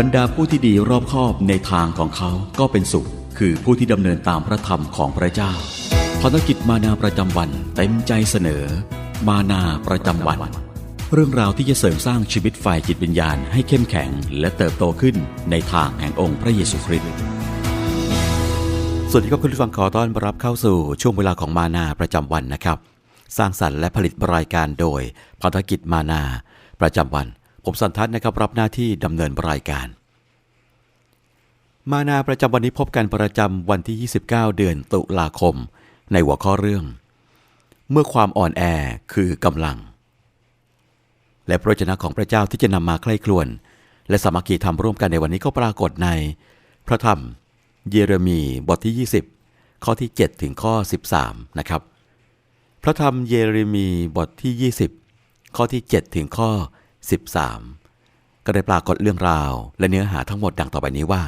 บรรดาผู้ที่ดีรอบคอบในทางของเขาก็เป็นสุข คือผู้ที่ดำเนินตามพระธรรมของพระเจ้าภารกิจมานาประจำวันเต็มใจเสนอ มานาประจำวัน เรื่องราวที่จะเสริมสร้างชีวิตฝ่ายจิตวิญญาณให้เข้มแข็งและเติบโตขึ้นในทางแห่งองค์พระเยซูคริสต์สวัสดีครับคุณผู้ฟังขอต้อนรับเข้าสู่ช่วงเวลาของมานาประจำวันนะครับ สร้างสรรค์และผลิตรายการโดยพันธกิจมานาประจำวัน ผมสันทัศน์นะครับรับหน้าที่ดำเนินรายการ มานาประจำวันนี้พบกันประจำวันที่ 29 เดือนตุลาคม ในหัวข้อเรื่อง เมื่อความอ่อนแอคือกำลัง และพระวจนะของพระเจ้าที่จะนำมาใคร่ครวญและสามัคคีทำร่วมกันในวันนี้ก็ปรากฏใน พระธรรม เยเรมีบทที่ 20 ข้อที่ 7 ถึงข้อ 13 นะครับ พระธรรมเยเรมีบทที่ 20 ข้อที่ 7 ถึงข้อ13 ก็ได้ปรากฏเรื่องราวและเนื้อหาทั้งหมดดังต่อไปนี้ว่า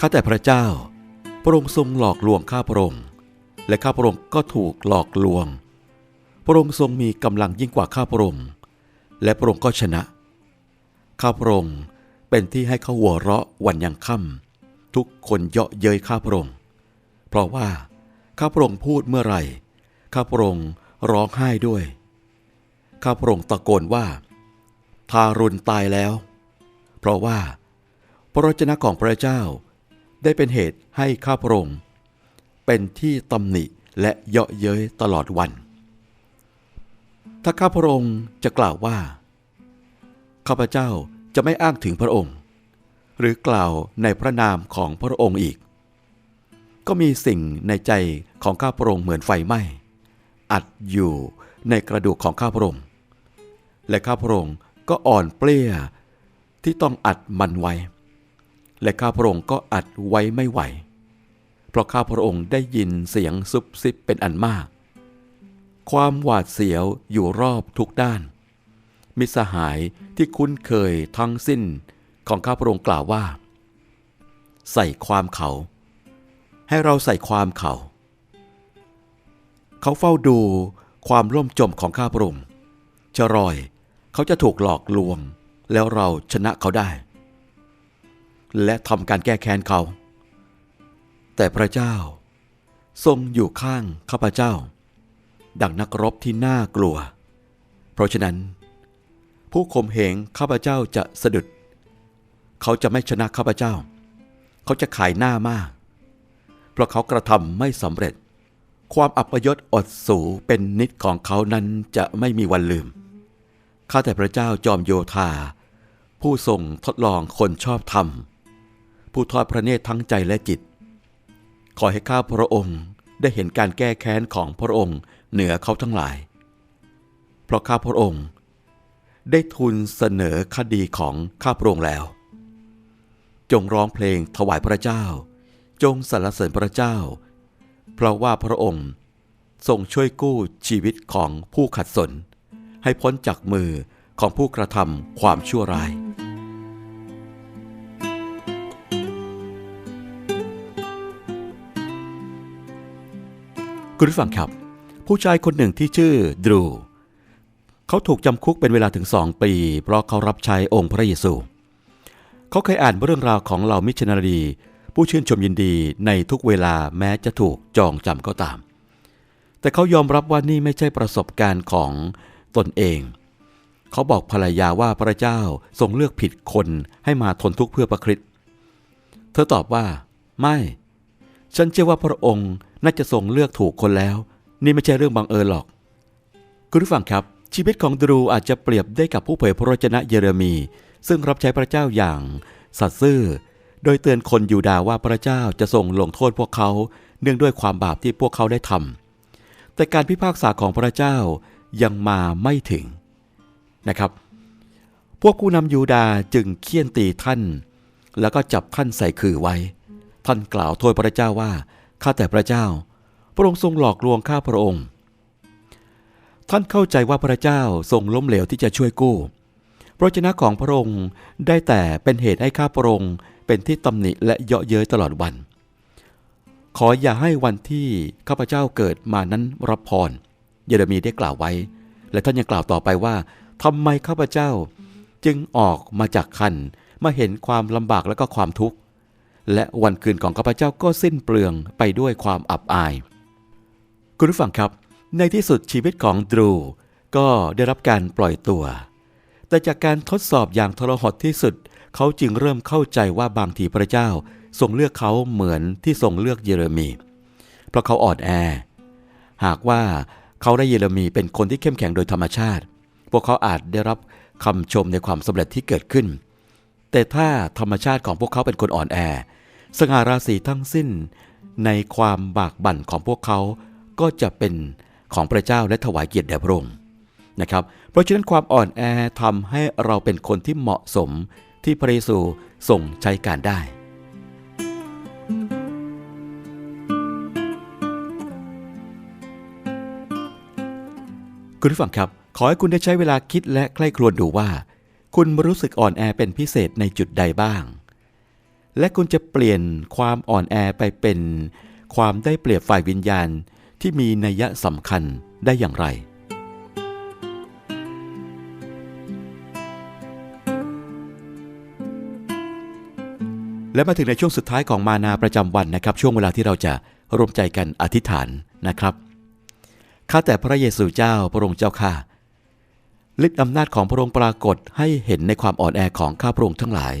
ข้าแต่พระเจ้า พระองค์ทรงหลอกลวงข้าพระองค์ และข้าพระองค์ก็ถูกหลอกลวง พระองค์ทรงมีกำลังยิ่งกว่าข้าพระองค์ และพระองค์ก็ชนะ ข้าพระองค์เป็นที่ให้เขาหัวเราะวันยังค่ำทุกคนเยาะเย้ยข้าพระองค์ เพราะว่าข้าพระองค์พูดเมื่อไหร่ ข้าพระองค์ร้องไห้ด้วย ข้าพระองค์ตะโกนว่า ทารุณตายแล้ว เพราะว่า พระวจนะของพระเจ้า ได้เป็นเหตุให้ข้าพระองค์เป็นที่ตำหนิและเยาะเย้ยตลอดวัน ถ้าข้าพระองค์จะกล่าวว่า ข้าพเจ้าจะไม่อ้างถึงพระองค์ หรือกล่าวในพระนามของพระองค์อีก ก็มีสิ่งในใจของข้าพระองค์เหมือนไฟไหม้ อัดอยู่ในกระดูกของข้าพระองค์ และข้าพระองค์ก็อ่อนเปลี้ยที่ต้องอัดมันไว้ และข้าพระองค์ก็อัดไว้ไม่ไหว เพราะข้าพระองค์ได้ยินเสียงซุบซิบเป็นอันมาก ความหวาดเสียวอยู่รอบทุกด้าน มิสหายที่คุ้นเคยทั้งสิ้นของข้าพระองค์กล่าวว่า ใส่ความเขา ให้เราใส่ความเขา เขาเฝ้าดูความร่มจมของข้าพระองค์จะรอย เขาจะถูกหลอกลวง แล้วเราชนะเขาได้ และทำการแก้แค้นเขา แต่พระเจ้า ทรงอยู่ข้างข้าพเจ้า ดังนักรบที่น่ากลัว เพราะฉะนั้น ผู้ข่มเหงข้าพเจ้าจะสะดุด เขาจะไม่ชนะข้าพเจ้า เขาจะขายหน้ามาก เพราะเขากระทำไม่สำเร็จ ความอัปยศอดสูเป็นนิดของเขานั้นจะไม่มีวันลืม ข้าแต่พระเจ้าจอมโยธา ผู้ทรงทดลองคนชอบธรรม ผู้ทอดพระเนตรทั้งใจและจิต ขอให้ข้าพระองค์ได้เห็นการแก้แค้นของพระองค์เหนือเขาทั้งหลาย เพราะข้าพระองค์ ได้ทูลเสนอคดีของข้าพระองค์แล้ว จงร้องเพลงถวายพระเจ้า จงสรรเสริญพระเจ้า เพราะว่าพระองค์ทรงช่วยกู้ชีวิตของผู้ขัดสน ให้พ้นจากมือของผู้กระทำความชั่วร้าย คุณผู้ฟังครับ ผู้ชายคนหนึ่งที่ชื่อดรู เขาถูกจำคุกเป็นเวลาถึงสองปี เพราะเขารับใช้องค์พระเยซู เขาเคยอ่านเรื่องราวของเหล่ามิชชันนารี ผู้ชื่นชมยินดีในทุกเวลาแม้จะถูกจองจำก็ตาม แต่เขายอมรับว่านี่ไม่ใช่ประสบการณ์ของตนเอง เขาบอกภรรยาว่าพระเจ้าทรงเลือกผิดคนให้มาทนทุกข์เพื่อประคริสต์เธอตอบว่า ไม่ ฉันเชื่อว่าพระองค์น่าจะทรงเลือกถูกคนแล้ว นี่ไม่ใช่เรื่องบังเอิญหรอก คุณผู้ฟังครับ ชีวิตของดรูอาจจะเปรียบได้กับผู้เผยพระวจนะเยเรมี ซึ่งรับใช้พระเจ้าอย่างสัตย์ซื่อ โดยเตือนคนยูดาว่าพระเจ้าจะทรงลงโทษพวกเขาเนื่องด้วยความบาปที่พวกเขาได้ทำแต่การพิพากษาของพระเจ้ายังมาไม่ถึงนะครับ พวกผู้นำยูดาจึงเคี่ยนตีท่าน แล้วก็จับท่านใส่คือไว้ ท่านกล่าวโทษพระเจ้าว่าข้าแต่พระเจ้า พระองค์ทรงหลอกลวงข้าพระองค์ ท่านเข้าใจว่าพระเจ้าทรงล้มเหลวที่จะช่วยกู้พระวจนะของพระองค์ได้แต่เป็นเหตุให้ข้าพระองค์ เป็นที่ตำหนิและเยาะเย้ยตลอดวัน ขออย่าให้วันที่ข้าพเจ้าเกิดมานั้นรับพร เยเรมีได้กล่าวไว้ และท่านยังกล่าวต่อไปว่าทำไมข้าพเจ้าจึงออกมาจากคันมาเห็นความลำบากและก็ความทุกข์ และวันคืนของข้าพเจ้าก็สิ้นเปลืองไปด้วยความอับอาย คุณผู้ฟังครับ ในที่สุดชีวิตของดรู ก็ได้รับการปล่อยตัว แต่จากการทดสอบอย่างทรหดที่สุด เขาจึงเริ่มเข้าใจว่าบางทีพระเจ้าทรงเลือกเขาเหมือนที่ทรงเลือกเยเรมี เพราะเขาอ่อนแอ หากว่าเขาได้เยเรมีเป็นคนที่เข้มแข็งโดยธรรมชาติ พวกเขาอาจได้รับคำชมในความสำเร็จที่เกิดขึ้น แต่ถ้าธรรมชาติของพวกเขาเป็นคนอ่อนแอ สง่าราศีทั้งสิ้น ในความบากบั่นของพวกเขาก็จะเป็นของพระเจ้าและถวายเกียรติแด่พระองค์นะครับ เพราะฉะนั้นความอ่อนแอทำให้เราเป็นคนที่เหมาะสม ที่พระเยซูส่งใช้การได้ คุณผู้ฟังครับ ขอให้คุณได้ใช้เวลาคิดและใคร่ครวญดูว่า คุณรู้สึกอ่อนแอเป็นพิเศษในจุดใดบ้าง และคุณจะเปลี่ยนความอ่อนแอไปเป็น ความได้เปรียบฝ่ายวิญญาณที่มีนัยสำคัญได้อย่างไร และมาถึงในช่วงสุดท้ายของมานาประจำวันนะครับ ช่วงเวลาที่เราจะร่วมใจกันอธิษฐานนะครับข้าแต่พระเยซูเจ้าพระองค์เจ้าข้าฤทธิอำนาจของพระองค์ปรากฏให้เห็นในความอ่อนแอของข้าพระองค์ทั้งหลาย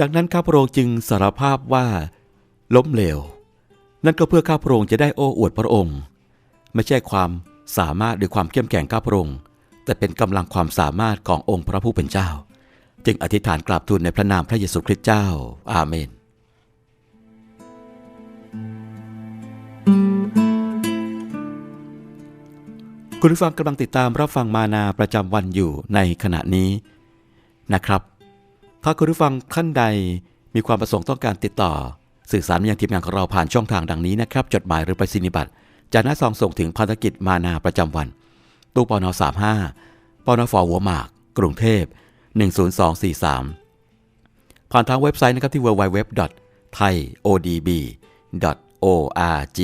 ดังนั้นข้าพระองค์จึงสารภาพว่า ล้มเหลว นั่นก็เพื่อข้าพระองค์จะได้โอ้อวดพระองค์ ไม่ใช่ความสามารถหรือความเข้มแข็งข้าพระองค์ แต่เป็นกำลังความสามารถขององค์พระผู้เป็นเจ้า จึงอธิษฐานกราบทูลในพระนามพระเยซูคริสต์เจ้า อาเมน คุณผู้ฟังกำลังติดตามรับฟังมานาประจำวันอยู่ในขณะนี้นะครับ ถ้าคุณผู้ฟังท่านใดมีความประสงค์ต้องการติดต่อ สื่อสารมายังทีมงานของเราผ่านช่องทางดังนี้นะครับ จดหมายหรือไปรษณียบัตรจากหน้าซองส่งถึงภารกิจมานาประจำวัน ตู้ปอนอ35ปอนอฟหัวหมาก กรุงเทพ 10243 ผ่านทางเว็บไซต์นะครับที่ www.thaiodb.org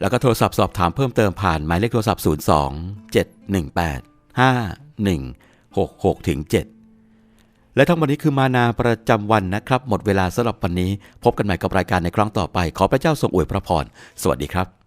แล้วก็โทรศัพท์สอบถามเพิ่มเติมผ่านหมายเลขโทรศัพท์ 02 718 5166ถึง7และทั้งหมดนี้คือมานาประจำวันนะครับ หมดเวลาสำหรับวันนี้ พบกันใหม่กับรายการในครั้งต่อไป ขอพระเจ้าทรงอวยพระพร สวัสดีครับ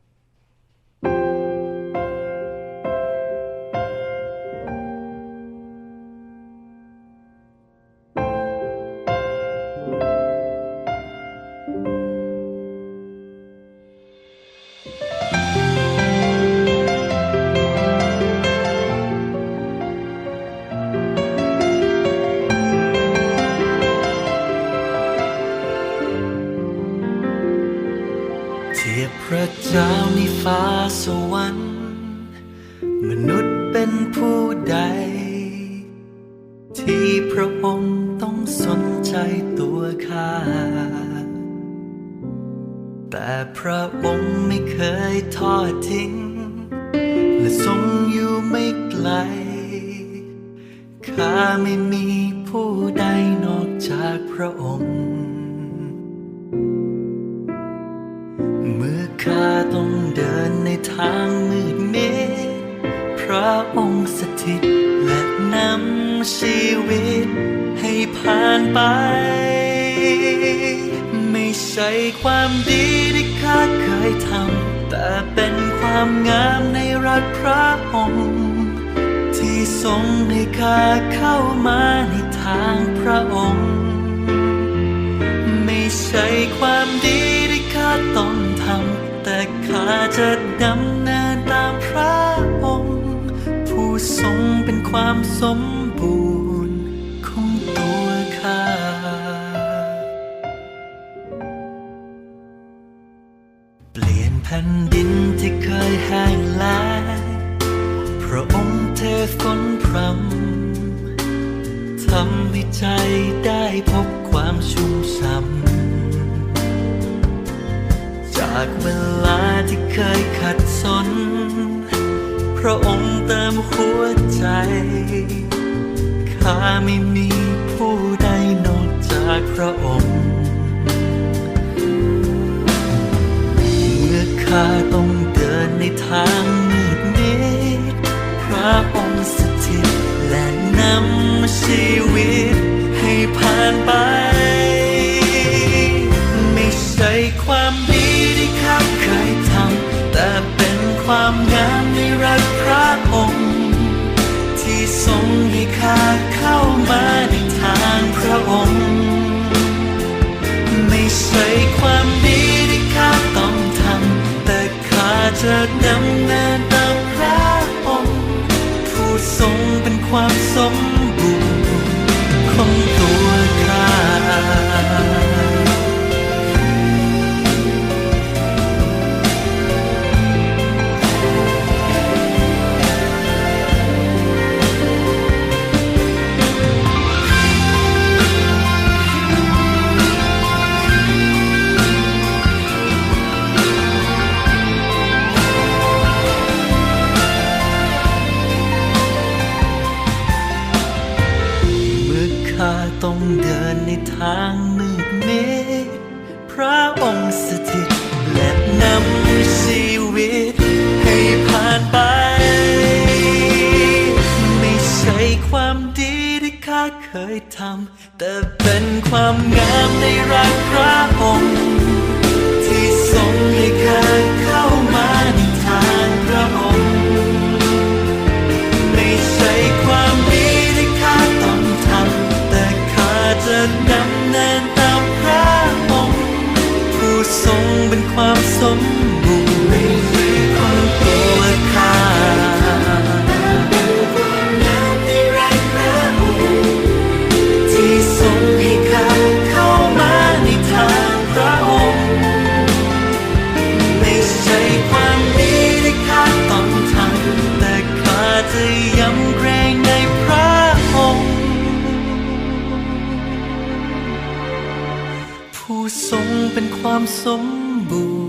พระองค์ไม่เคยทอดทิ้ง และทรงอยู่ไม่ไกล ข้าไม่มีผู้ใดนอกจากพระองค์ เมื่อข้าต้องเดินในทางมืดมิดพระองค์สถิตและนำชีวิตให้ผ่านไป ไม่ใช่ความดีาเคยทำแต่เป็นความงามในรักพระองค์ที่ทรงให้ข้าเข้ามาในทางพระองค์ ไม่ใช่ความดีที่ข้าต้องทำแต่ข้าจะดำเนินตามพระองค์ ผู้ทรงเป็นความสมบูรณ์ เคยล้งพระองค์เทฝนพรำทำให้ใจได้พบความชุ่มช่ำจากเวลาที่เคยขัดสน พระองค์เติมหัวใจข้าไม่มีผู้ใดนอกจากพระองค์ เมื่อข้าต ทาง said เคยทำแต่เป็นความงามในรักพระองค์ จะำเกรงในพระองค์ผู้ทรงเป็นความสมบูรณ์